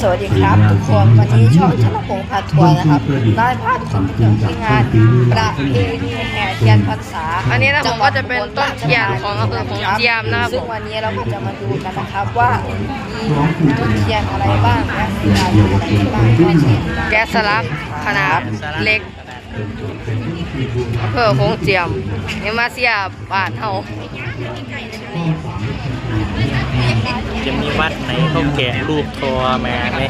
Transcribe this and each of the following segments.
สวัสดีครับทุกคนวันนี้ช่องชนพงษ์พาทัวร์นะครับได้พาทุกคนมาเที่ยวที่งานประเพณีแห่เทียนพรรษาอันนี้นะผมก็จะเป็นต้นเทียนของอำเภอโขงเจียมนะครับซึ่งวันนี้เราก็จะมาดูกันนะครับว่ามีต้นเทียนอะไรบ้างและมีรายละเอียดอะไรบ้างด้วยเช่นกันแก๊สสลักขนาดเล็กอำเภอโขงเจียมนี่มาเสียบ้านเฮา จะมีวัดไหนเขาแกะรูปทอมาไหม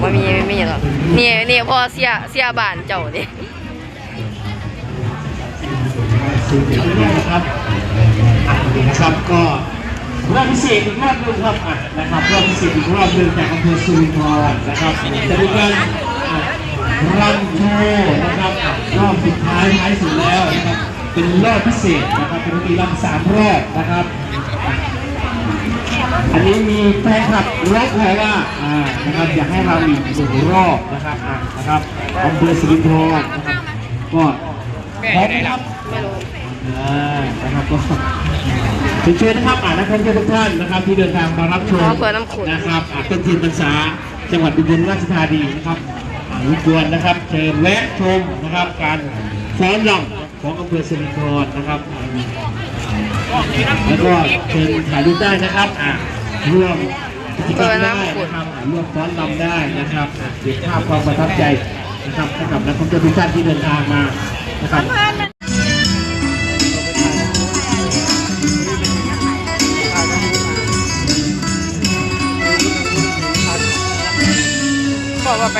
บ่มีไม่มีหรอกนี่นี่พ่อเสียเสียบ้านเจ้าดิสูงขึ้นด้วยนะครับอะนะครับก็รอบพิเศษอีกรอบหนึงครับอะนะครับรอบพิเศษอีกรอบหนึงจากอำเภอสุรินทร์นะครับจะมีการอะรำโชว์นะครับอะรอบสุดท้ายท้ายสุดแล้วนะครับเป็นรอบพิเศษนะครับเป็นมีรำสามรอบนะครับ อะอันนี้มีแฟนคลับร้องขอว่าอ่านะครับอยากให้เราอีกหนึ่งรอบนะครับอะนะครับอำเภอสุรินทร์นะครับก็พร้อมนะครับไม่รู้อ่านะครับก็เชิญชวนนะครับอ่านักท่องเที่ยวทุกท่านนะครับ ที่เดินทางมารับชมอ๋อเผื่อน้ำขุ่นนะครับอ่าต้นเทียนพรรษาจังหวัดอุบลราชธานีนะครับอ่ารบกวนนะครับ เชิญแวะชมนะครับ การฟ้อนรำของอำเภอสิรินธรนะครับ แล้วก็เชิญถ่ายรูปได้นะครับอ่าร่วมกิจกรรมได้นะครับอ่าร่วมฟ้อนรำได้นะครับอ่าเก็บภาพความประทับใจนะครับให้กับนักท่องเที่ยวทุกท่านที่เดินทางมานะครับบอกว่าไป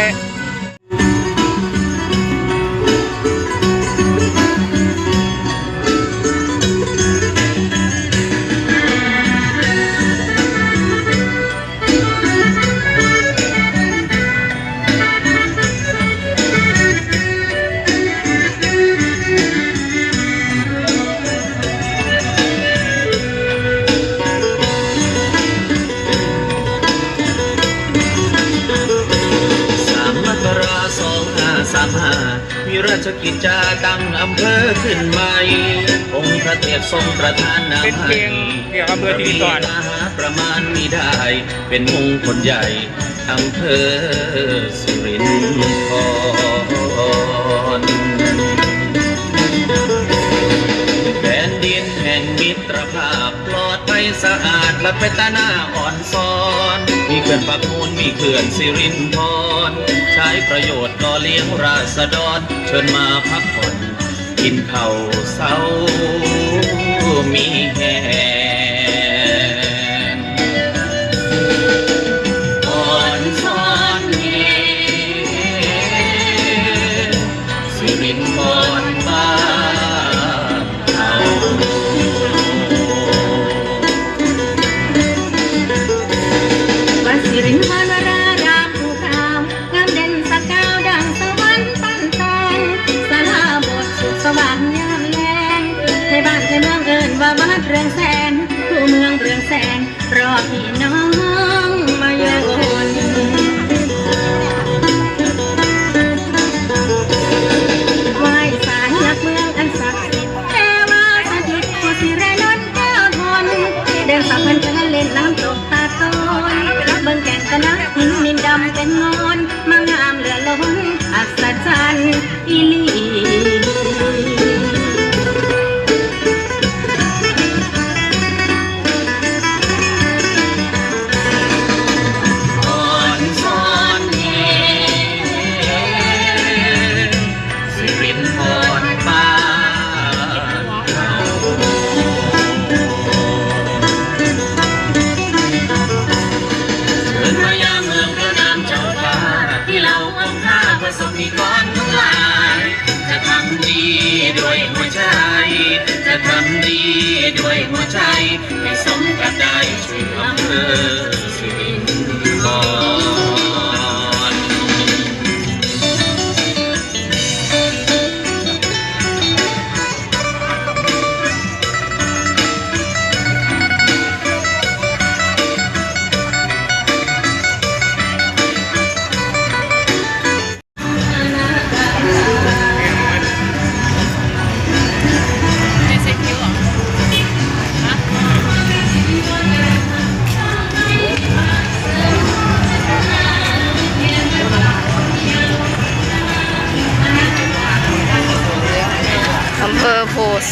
จจาตั้งอำเภอขึ้นใหม่ องค์พระเทพทรงประทานนามเป็นเพลงเกี่ยวกับอำเภอที่นี่ก่อนมีอาหารประมาณมีได้ เป็นมงคลใหญ่อำเภอสุรินทร์แผ่นดินแห่งมิตรภาพปลอดภัย สะอาดและเป็นตาหน้าอ่อนซ้อน มีเขื่อนปากมูลมีเขื่อนสิรินพร ใช้ประโยชน์ก่อเลี้ยงราษฎร เชิญมาพักผ่อน กินข้าวเศร้ามีแห ว่างยามแลงให้บ้านให้เมืองเอิญว่าวัดเรืองแสนผู้เมืองเรืองแสนรอพี่น้อง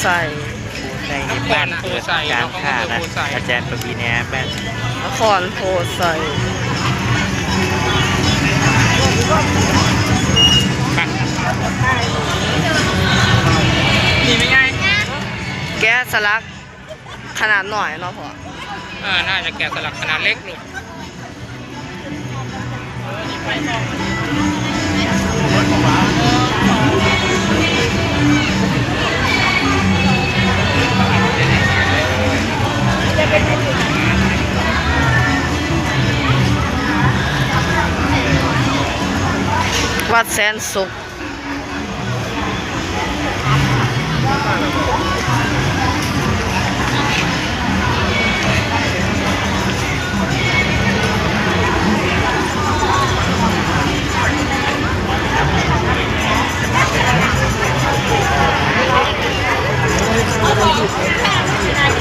ใส่ในบ้านเกิดการฆ่านะอาจารย์ปวีแนบ้านนครโพไซนี่ไม่ง่ายแกะสลักขนาดหน่อยเนาะพ่อเออน่าจะแกะสลักขนาดเล็กลูก Qua senso. soup? Oh,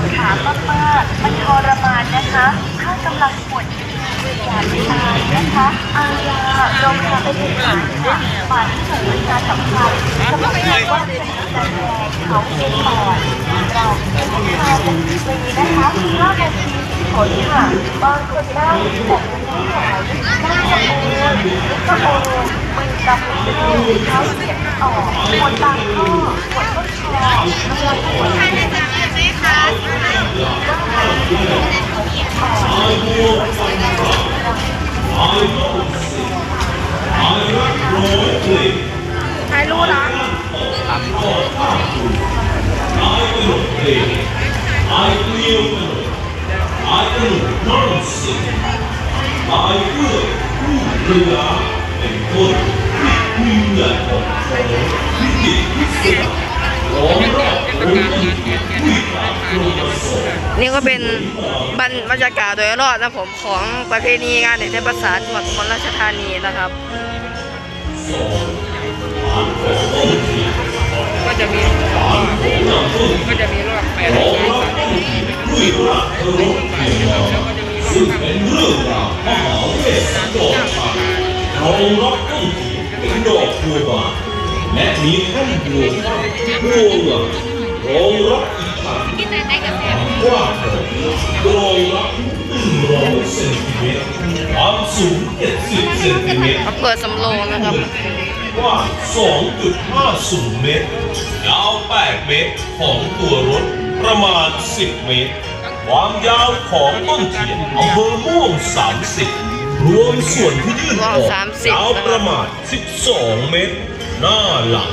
ดขามากๆมันทรมานนะคะ ถ้ากำลังปวดอย่าไปทานนะคะอายาลงยาไปถึงขาค่ะบาดที่ถึงการสำคัญสำหรับคนว่าเป็นแต่แดงเขาเป็นปอดเราเป็นทานฟรีนะคะ5นาทีผลค่ะบางคนได้แต่ไม่หายได้สะโอนสะโอนมือกำลังเท้าเสียงออกปวดตามข้อปวดต้นคอปวดทานอาจารย์ไหม คะในะผมของประเพณีงานเด็กเทศประสาจังหวัดอุบลราชธานีนะครับ ก็จะมีก็จะมีรอบแปดรอบสามแล้วก็จะมีรอบห้าเรารับต้นเทียนเป็นดอกบัวบาและมีแท่นบัวบัวหลังรองรั บอีกครั้งกว้างรองรับหนึ่งร้อยเซนติเมตรความสูงเจ็ดสิบเซนติเมตรอำเภอสำโรงนะครับกว้าง2.50 เมตรยาว8เมตรของตัวรถประมาณ 10 เมตร ความยาวของต้นเทียนอำเภอม่วง 30 รวมส่วนที่ยื่นออกม่วง30ยาวประมาณ 12 เมตร หน้าหลัง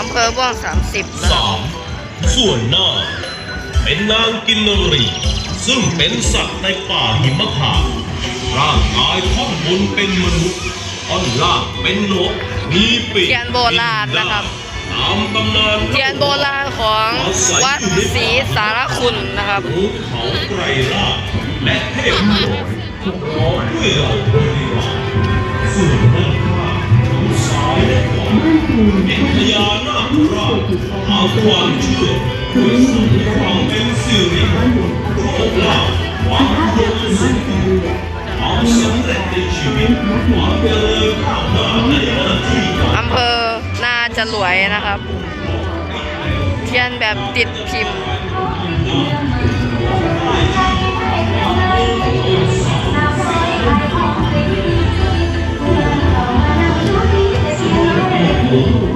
อำเภอบ้วง 30นะครับ 3. ส่วนหน้า เป็นนางกินนรี ซึ่งเป็นสัตว์ในป่าหิมพานต์ร่างกายท่อนบนเป็นมนุษย์ท่อนล่างเป็นนกมีปีกเทียนโบราณนะครับตามตำนานเทียนโบราณของวัดศรีสารคุณนะครับภูเขาไกรลาชและเทพมรอยพร้อมด้วยเหล่าบริวารส่วนด้านข้างทางซ้ายและขวา เป็นพญานาคราชตาความเชื่อเพื่อเสริมความเป็นสิริโชคลาความอุดมสมบูรณ์ความสำเร็จในชีวิตความเจริญก้าวหน้าในหน้าที่อำเภอนาจะรวยนะครับ เทียนแบบติดพิมพ์ Amém.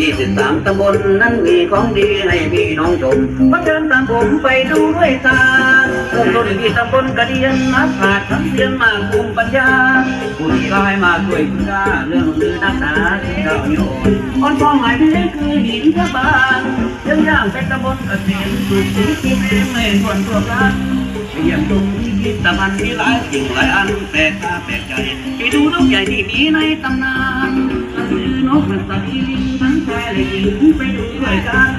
ไปเที่ยว23ตำบลนั้นมีของดีให้พี่น้องชมมาเชิญตามผมไปดูด้วยตาเริ่มต้นที่ตำบลกระเดียนนักปราชญ์ทั้งเสียนมาภูมิปัญญาผู้ที่ลายมาช่วยคุณค่าเรื่องลือนักหนาที่เราโยนอ่อนฟองหายไปคือหินพระบางยังย่างเป็นตำบลเกษตรสุขสีกินเองไม่ควรตัวกันเยี่ยมชมที่พิพิธภัณฑ์มีหลายสิ่งหลายอันแปลกตาแปลกใจไปดูนกใหญ่ที่มีในตำนานก็คือนกมันตะกีลิงทั้ งชายและหญิงไปดูด้วยกัน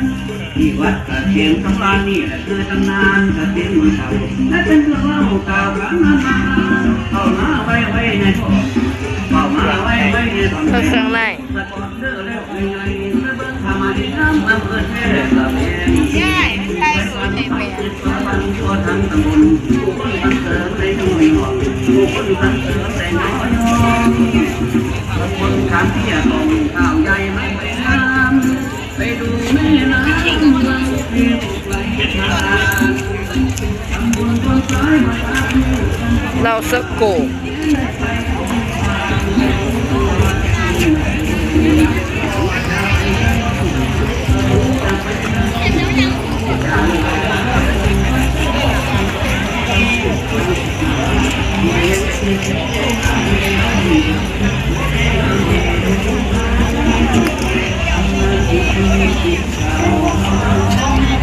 ที่วัดกระเทียมสำราญนี่แหละคือตำนานกระเทียมเมืองเก่าและเป็นเรื่องเล่าเก่าครั้งนานๆเข้ามาไว้ไว้ในพ่อเข้ามาไว้ไว้ในตอนเพื่อเครื่องในสะกดเด้อแล้วไงๆเบิ่งทำมน้ำอำเภอแท้ตะเมียนใช่ใช่สูตรในแปดทั่วทั้งตำบลผู้คนสังเสริญในน้อยหน่อยผู้คนสังเสริญในน้อยน้อยตำบลขามเที่ยกองข้าวใหญ่ไม่ไปน้ำ ไปดูแม่น้ำเพียงไหลทางตำบลต้นสายมาทางเราเซอร์โก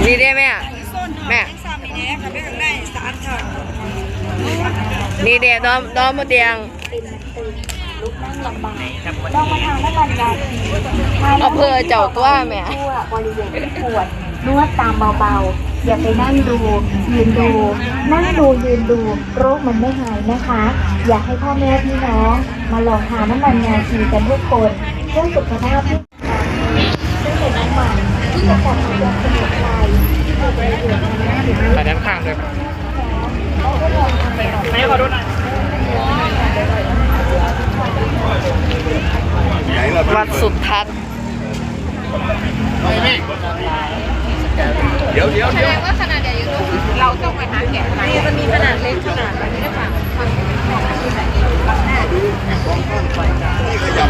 ดีได้ไหมอะแม่สามีเนี่ยค่ะไม่ได้สารเถอะนี่เดียวดอมดอมมาเตียงต้องมาทางน้ำมันยาทีทาอำเภอเจ้าตัวแม่บริเวณที่ปวดนวดตามเบาๆ อย่าไปนั่งดู ยืนดู นั่งดูยืนดูโรคมันไม่หายนะคะ อยากให้พ่อแม่พี่น้องมาลองทานน้ำมันยาทีกันทุกคนเพื่อสุขภาพที่ เป็นน้ำมันที่จะจัดยาสมุนไพรที่มีประโยชน์ทางด้านผิวหไปนังด้านข้างด้วยครับไม่ขอดูหน่อยวัดสุทัศน์เดี๋ยวเดี๋ยวเดี๋ยวว่าขนาดใหญ่อยู่เราต้องไปหาแกะไหนมันมีขนาดเล็กขนาดไหนได้ป่ะอำเ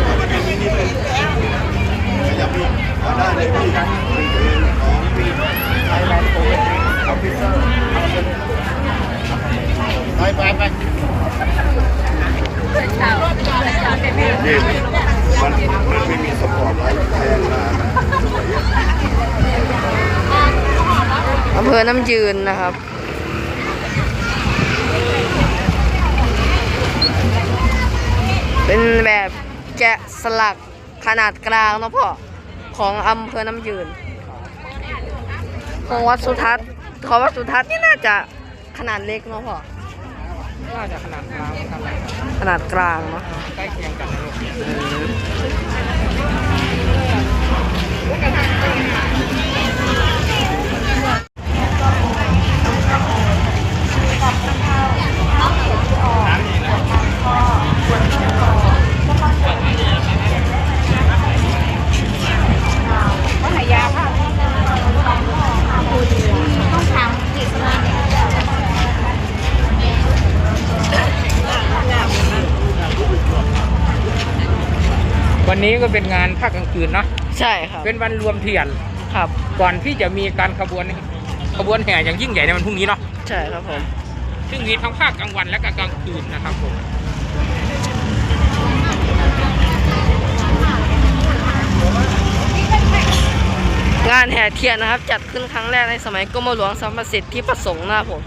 ภอน้ำยืนนะครับ เป็นแบบแกะสลักขนาดกลางเนาะพ่อ ของอำเภอน้ำยืน ของวัดสุทัศน์ของวัดสุทัศน์นี่น่าจะขนาดเล็กเนาะพ่อ น่าจะขนาดกลางครับขนาดกลางเนาะใกล้เคียงกันนะลูก ต้องทำกิจกรรม วันนี้ ก็เป็นงานภาคกลางคืนเนาะใช่ครับเป็นวันรวมเทียนครับ ก่อนที่จะมีการขบวนขบวนแห่อย่างยิ่งใหญ่ในวันพรุ่งนี้เนาะใช่ครับผมซึ่งมีทั้งภาคกลางวันและก็กลางคืนนะครับผมงานแห่เทียนนะครับ จัดขึ้นครั้งแรกในสมัยกรมหลวงสัมประสิทธิ์ที่ประสงค์นะครับผม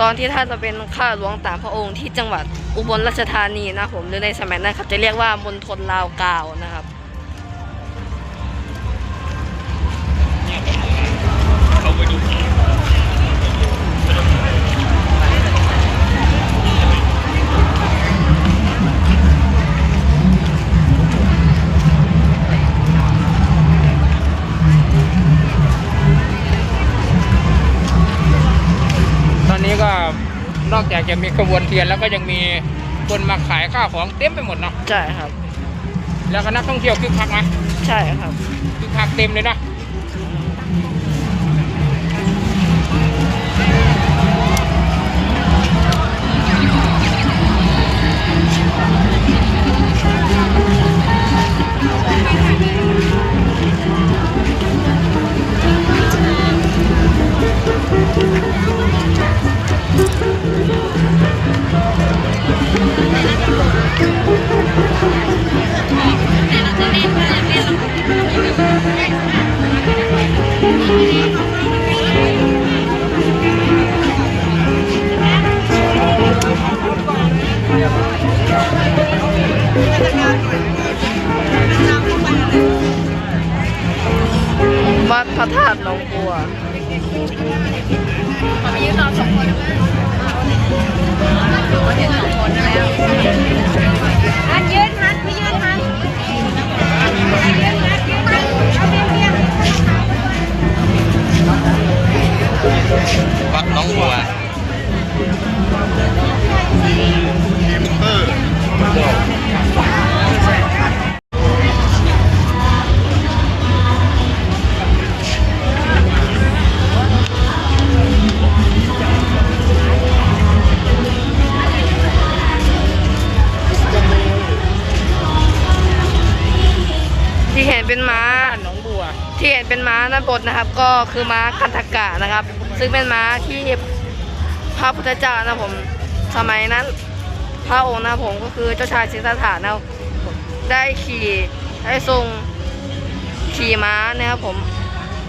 ตอนที่ท่านจะเป็นข้าหลวงตามพระองค์ที่จังหวัดอุบลราชธานีนะผมหรือในสมัยนั้นเขาจะเรียกว่ามณฑลลาวกาวนะครับ นอกจากจะมีขบวนเทียนแล้วก็ยังมีคนมาขายข้าวของเต็มไปหมดเนาะใช่ครับ แล้วก็นักท่องเที่ยวคึกคักไหมใช่ครับคึกคักเต็มเลยนะ นะครับ ก็คือม้ากันทกะนะครับ ซึ่งเป็นม้าที่พระพุทธเจ้านะผมสมัยนั้น พระองค์นะผมก็คือเจ้าชายสิทธัตถะนะได้ขี่ได้ทรงขี่ม้านะครับผม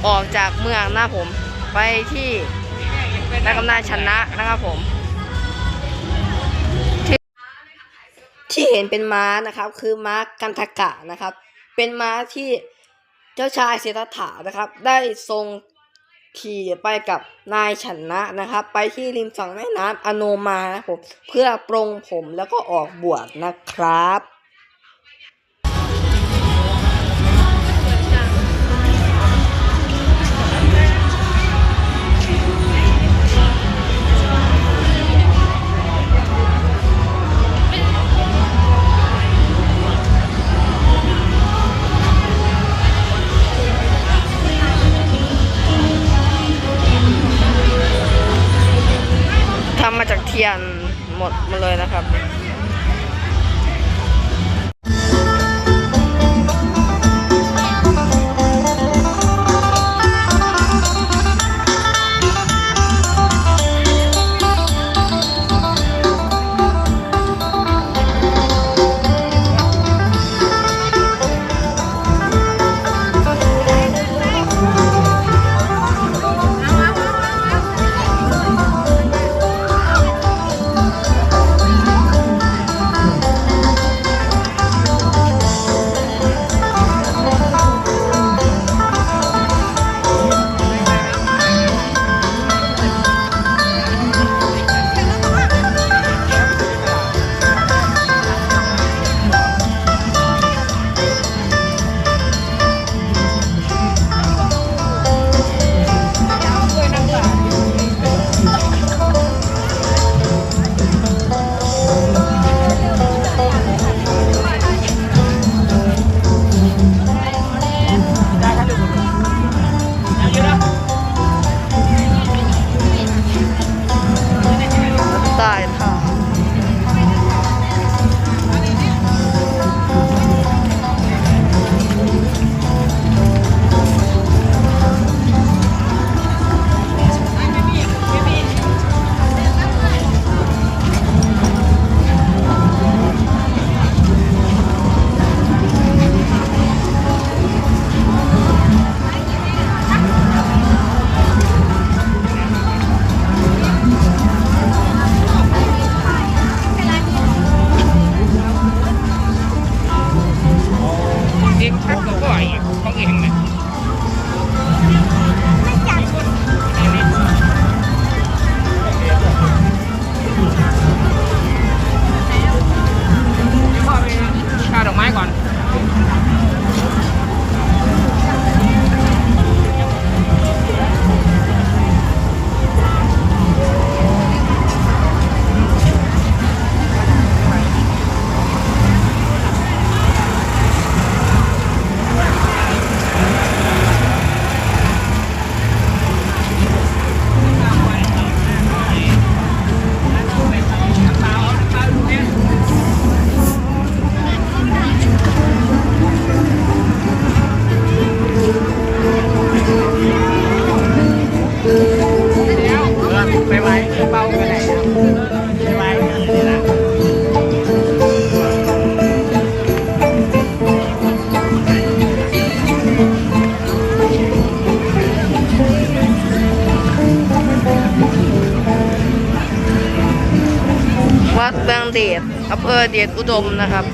ออกจากเมืองนะผมไปที่นากำนาญชนะนะครับผมที่เห็นเป็นม้านะครับ คือม้ากันทกะนะครับ เป็นม้าที่ จ้าชายเสถถานะครับ ได้ทรงขี่ไปกับนายชนะนะครับ ไปที่ริมฝั่งแม่น้ำอโนมานะผมเพื่อปรงผมแล้วก็ออกบวชนะครับ มาจากเทียนหมดหมาเลยนะครับ อำเภอเดชอุดมนะครับ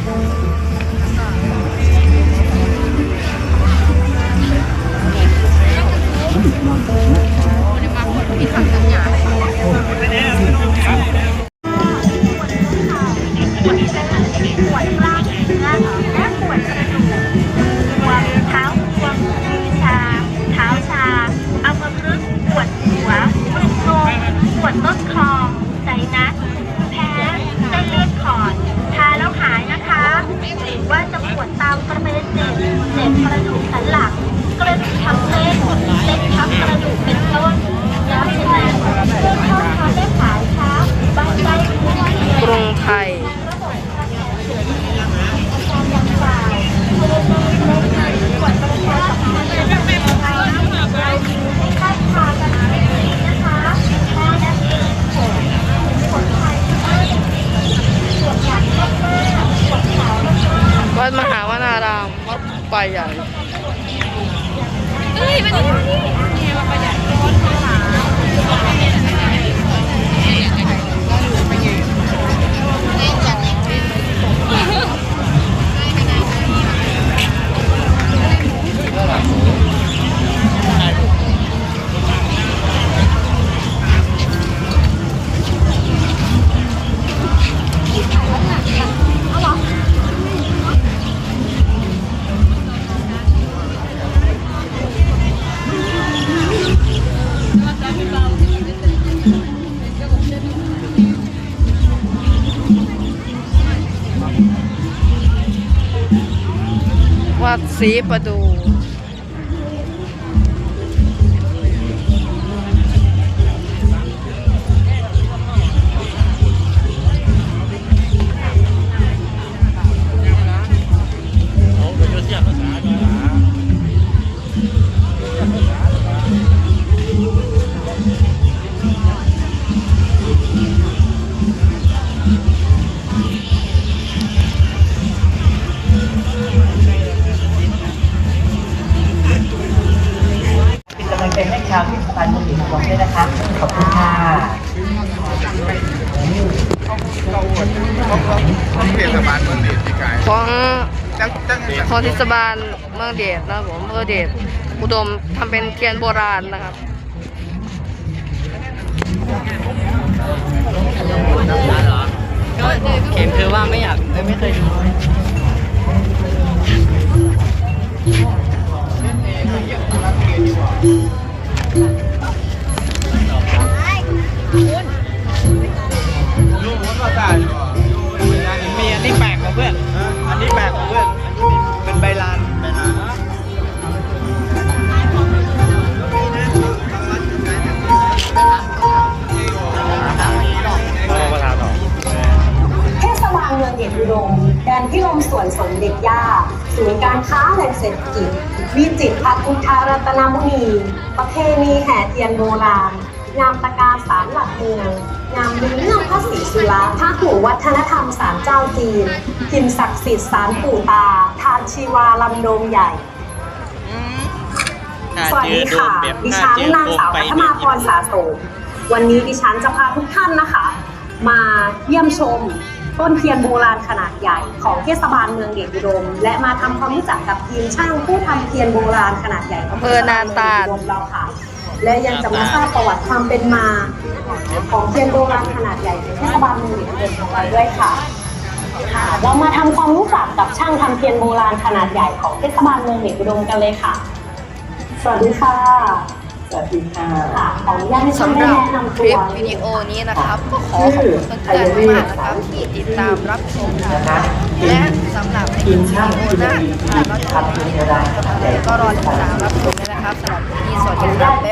ด เมืองเดชนะครับผมอำเภอเดชอุดมทำเป็นเทียนโบราณนะครับเข็มคือว่าไม่อยากไม่เคยดูมีอันนี้แปลกกว่าเพื่อนอันนี้ องเดชอุดมแดนพิรมสวนสมเด็จย่าศูนย์การค้าแหล่งเศรษฐกิจ วิจิตรพัฒนธารัตนมุนีประเพณีแห่เทียนโบราณงามตะการสารหลักเมืองงามลือเรื่องพระศรีสุราพระหูวัฒนธรรมสารเจ้าจีนกินศักดิ์สิทธิ์สารปู่ตา ทานชีวาลำโดงใหญ่สวัสดีค่ะ ดิฉันนางสาวพัฒนาพรสาโสมวันนี้ดิฉันจะพาทุกท่านนะคะ มาเยี่ยมชม ต้นเทียนโบราณขนาดใหญ่ของเทศบาลเมืองเดชอุดม และมาทำความรู้จักกับทีมช่างผู้ทำเทียนโบราณขนาดใหญ่ของอำเภอนาตาลเทศบลเมืองเดชอุดมเราค่ะและยังจะมาทราบประวัติความเป็นมาของเทียนโบราณขนาดใหญ่ของเทศบาลเมืองเดชอุดมของเราด้วยค่ะค่ะเรามาทำความรู้จักกับช่างทำเทียนโบราณขนาดใหญ่ของเทศบาลเมืองเดชอุดมกันเลยค่ะ สวัสดีค่ะ วัสดีค่ะค่ะขออนุญาตให้ท่านสำหได้รับแนะนำคตัลิวปวิดีโอนี้นะครับก็ขอขอบคุณเพื่อนๆมากๆนะครับที่ติดตามรับชมนะครับและสำหรับในคลิปวิดีโอหน้าถ้าเราจะทำคลิปอะไรก็รอติดตามรับชมด้วยนะครับสำหรับวันนี้สวัสดีครับ